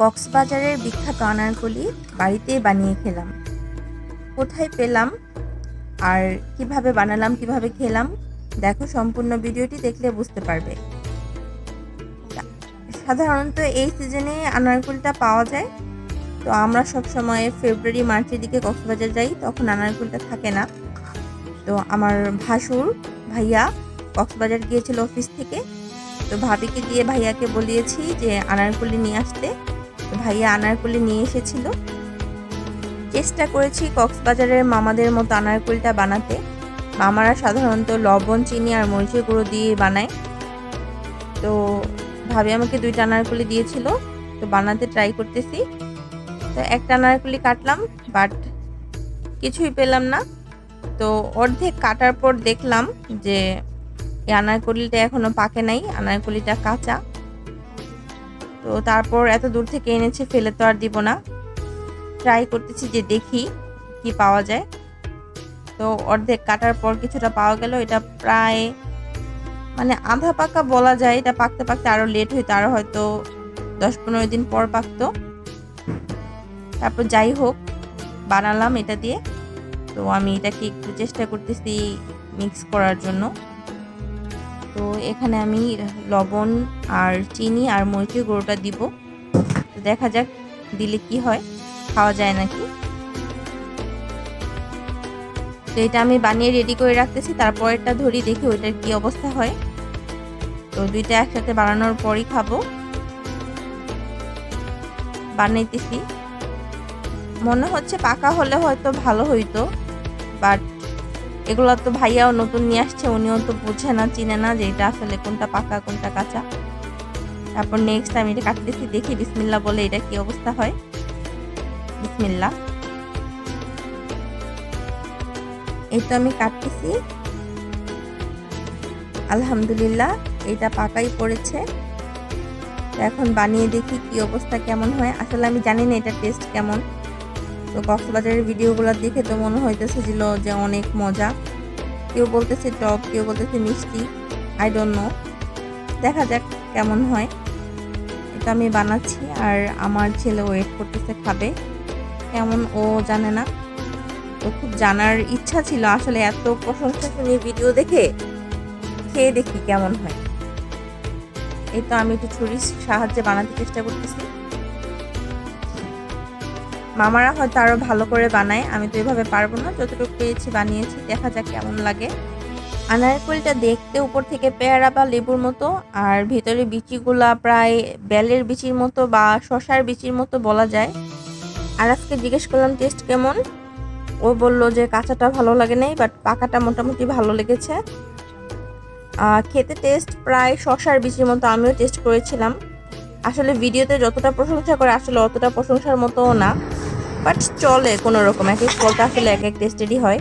কক্সবাজারের বিখ্যাত আনারকলি বাড়িতেই বানিয়ে খেলাম। কোথায় পেলাম? আর কীভাবে বানালাম, কীভাবে খেলাম? দেখো সম্পূর্ণ ভিডিওটি দেখলে বুঝতে পারবে। সাধারণত এই সিজনে আনারকুলটা পাওয়া যায়। তো আমরা সব সময় ফেব্রুয়ারি, মার্চের দিকে কক্সবাজার যাই, তখন আনারকুলটা থাকে না। তো আমার ভাসুর ভাইয়া কক্সবাজার গিয়েছিল অফিস থেকে। তো ভাবিকে দিয়ে ভাইয়াকে বলিয়েছি যে আনারকুলি নিয়ে আসতে। ভাইয়া আনারকুলি নিয়ে এসেছিল। চেষ্টা করেছি কক্সবাজারের মামাদের মতো আনারকুলিটা বানাতে। মামারা সাধারণত লবণ, চিনি আর মরিচের গুঁড়ো দিয়ে বানায়। তো ভাবি আমাকে দুইটা আনারকুলি দিয়েছিল, তো বানাতে ট্রাই করতেছি। তো একটা আনারকুলি কাটলাম বাট কিছুই পেলাম না। তো অর্ধেক কাটার পর দেখলাম যে এই আনারকলিটা এখনও পাকে নাই, আনারকলিটা কাঁচা। তো তারপর এত দূর থেকে এনেছে, ফেলে তো আর দিব না। ট্রাই করতেছি যে দেখি কি পাওয়া যায়। তো অর্ধেক কাটার পর কিছুটা পাওয়া গেল। এটা প্রায় মানে আধা পাকা বলা যায়। এটা পাকতে পাকতে আরও লেট হইতো, আরও হয়তো দশ পনেরো দিন পর পাকতো। তারপর যাই হোক, বানালাম এটা দিয়ে। তো আমি এটাকে একটু চেষ্টা করতেছি মিক্স করার জন্য। তো এখানে আমি লবণ আর চিনি আর মরিচের গুঁড়োটা দিব। দেখা যাক দিলে কি হয়, খাওয়া যায় নাকি। তো এটা আমি বানিয়ে রেডি করে রাখতেছি, তারপরেরটা ধরি দেখি ওইটার কি অবস্থা হয়। তো দুইটা একসাথে বানানোর পরই খাব। বানাইতেছি। মনে হচ্ছে পাকা হলে হয়তো ভালো হইতো বাট এগুলো তো ভাইয়াও নতুন নিয়ে আসছে, উনিও তো বুঝে না, চিনে না যে এটা আসলে কোনটা পাকা, কোনটা কাঁচা। তারপর নেক্সট আমি এটা কাটতেছি, দেখি বিসমিল্লা বলে এটা কি অবস্থা হয়। বিসমিল্লা তো আমি কাটতেছি। আলহামদুলিল্লাহ, এটা পাকাই পড়েছে। এখন বানিয়ে দেখি কি অবস্থা, কেমন হয়। আসলে আমি জানি না এটা টেস্ট কেমন। তো কক্সবাজারের ভিডিওগুলো দেখে তো মনে হইতেছে ছিল যে অনেক মজা। কেউ বলতেছে টক, কেউ বলতেছে মিষ্টি আই ডোন্ট নো দেখা যাক কেমন হয়। এটা আমি বানাচ্ছি আর আমার ছেলে ওয়েট করতেছে খাবে। কেমন ও জানে না। তো খুব জানার ইচ্ছা ছিল আসলে এত প্রশংসা শুনি ভিডিও দেখে। খেয়ে দেখি কেমন হয়। এই তো আমি একটু ছুরির সাহায্যে বানাতে চেষ্টা করতেছি। মামারা হয়তো আরও ভালো করে বানায়, আমি তো এভাবে পারব না, যতটুকু পেয়েছি বানিয়েছি, দেখা যাক কেমন লাগে। আনারকলিটা দেখতে উপর থেকে পেয়ারা বা লেবুর মতো, আর ভিতরে বিচিগুলা প্রায় বেলের বিচির মতো বা শশার বিচির মতো বলা যায়। আর আজকে জিজ্ঞেস করলাম টেস্ট কেমন? ও বলল যে কাঁচাটা ভালো লাগে নাই বাট পাকাটা মোটামুটি ভালো লেগেছে। খেতে টেস্ট প্রায় শশার বিচির মতো, আমিও টেস্ট করেছিলাম। আসলে ভিডিওতে যতটা প্রশংসা করে, আসলে অতটা প্রশংসার মতোও না। বাট চলে কোনো রকম এক এক ফলটা আসলে এক এক টেস্টেরই হয়।